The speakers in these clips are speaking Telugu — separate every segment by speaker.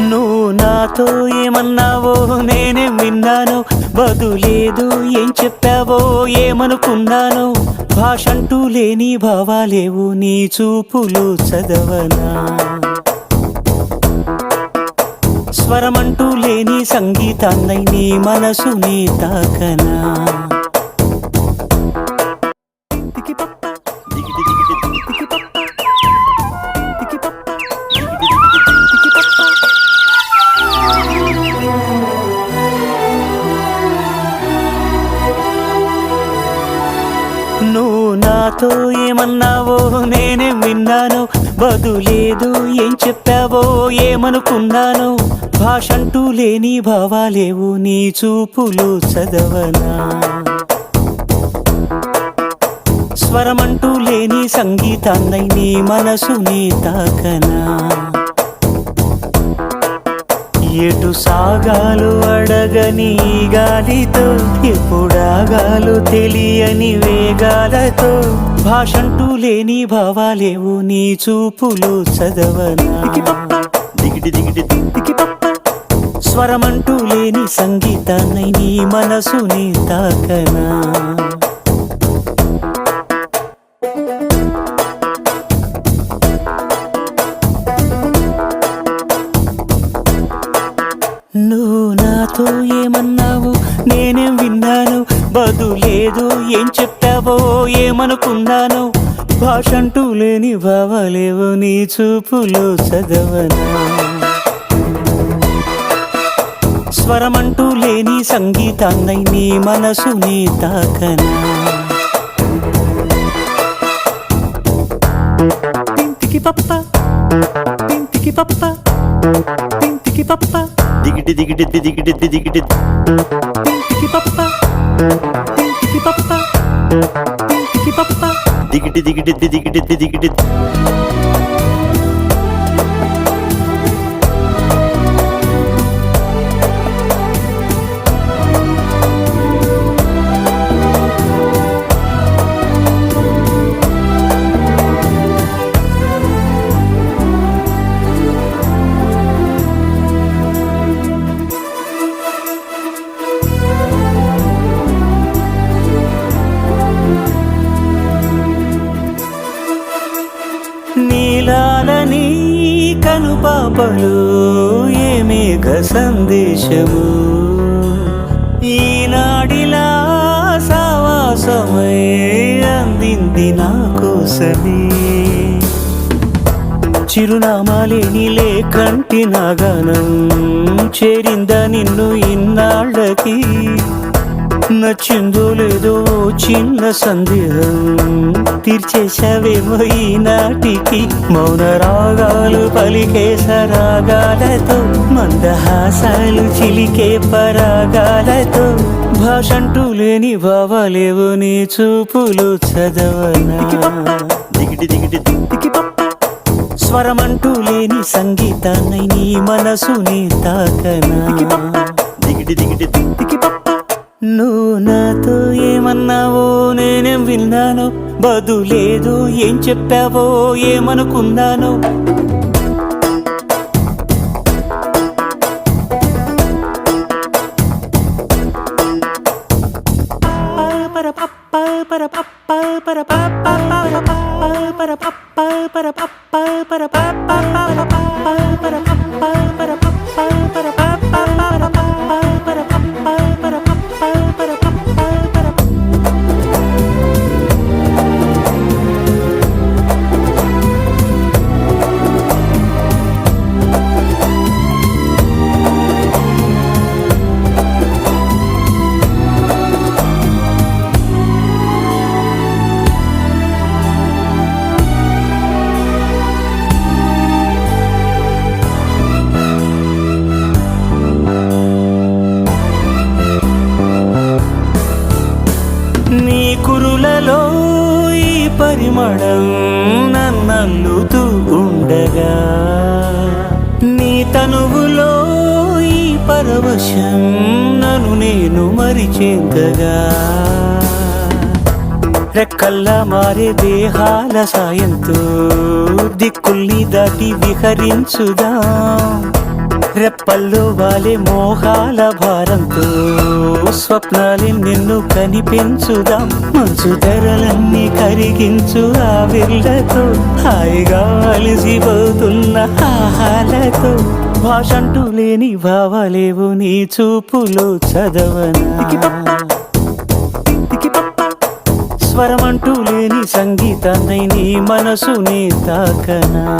Speaker 1: నువ్వు నాతో ఏమన్నావో నేనే విన్నాను. బదులేదు ఏం చెప్పావో ఏమనుకున్నాను. భాషంటూ లేని భావాలేవు నీ చూపులు చదవనా. స్వరమంటూ లేని సంగీతాన్నై నీ మనసుని తాకనా. నాతో ఏమన్నావో నేనే విన్నాను. బదులేదు ఏం చెప్పావో ఏమనుకున్నాను. భాషంటూ లేని భావాలేవు నీ చూపులు చదవనా? స్వరమంటూ లేని సంగీతాన్నై నీ మనసుని తాకనా? ఎటు సాగాలు అడగని ఈ గాలితో భావాలు తెలియని వేగాలతో భాషంటూ లేని భావాలేవు నీ చూపులు చదవనా? స్వరమంటూ లేని సంగీతాన్నై నీ మనసుని తాకనా? బదులేదు ఏం చెప్పావో ఏమనుకున్నాను? భాషంటూ లేని భావాలేవో నీ చూపులో చదవనా? స్వరమంటూ లేని సంగీతాన్నై నీ మనసుని తాకనా? తింతికి పప్ప తింతికి పప్ప తింతికి పప్ప.
Speaker 2: దిగిటి దిగిటి దిగిటి దిగిటి
Speaker 1: తింతికి పప్ప తింతికి పప్ప తింతికి పప్ప
Speaker 2: దిగిటి దిగిటి దిగిటి దిగిటి
Speaker 1: నీలాలని కనుపాపలు ఏమేఘ సందేశము? ఈనాడిలా సావాసమై అందింది నా కోసమే. చిరునామాలేని లేకంటి నాగానం చేరిందా నిన్ను ఇన్నాళ్ళకి. నచ్చిందో లేదో చిన్న సందేహం తీర్చేశావేమో ఈనాటికి మౌన రాగాలు పలికే సరాగాలతో మందహాసాలు చిలికే పరాగాలతో భాషంటూ లేని భావాలేవు నీ చూపులు చదవనా?
Speaker 2: దిగిటి దిగిటి
Speaker 1: స్వరమంటూ లేని సంగీతాన్నై నీ మనసుని తాకనా?
Speaker 2: దిగిటి దిగిటి
Speaker 1: పప్ప నువ్వు నాతో ఏమన్నావో నేనేం విన్నాను? బదులేదు ఏం చెప్పావో ఏమనుకున్నాను? పర కురులలో ఈ పరిమళం నన్నల్లుతూ ఉండగా. నీ తనువులో ఈ పరవశం నన్ను నేను మరిచేంతగా. రెక్కల్లా మారే దేహాల సాయంతో దిక్కుల్ని దాటి విహరించుదా. రెప్పల్లో వాలి మోహాల భారంతో స్వప్నాలి నిన్ను కనిపించుదాం. మంచు ధరలన్నీ కరిగించు ఆ విర్లతో. హాయిగా అలిసిపోతున్న ఆహాలతో. భాషంటూ లేని భావాలేవు నీ చూపులో చదవనా? స్వరమంటూ లేని సంగీతాన్ని నీ మనసుని తాకనా?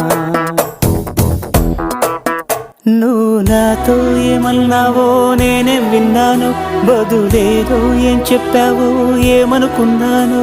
Speaker 1: నువ్వు నాతో ఏమన్నావో నేనే విన్నాను. బదులేదో ఏం చెప్పావో ఏమనుకున్నాను.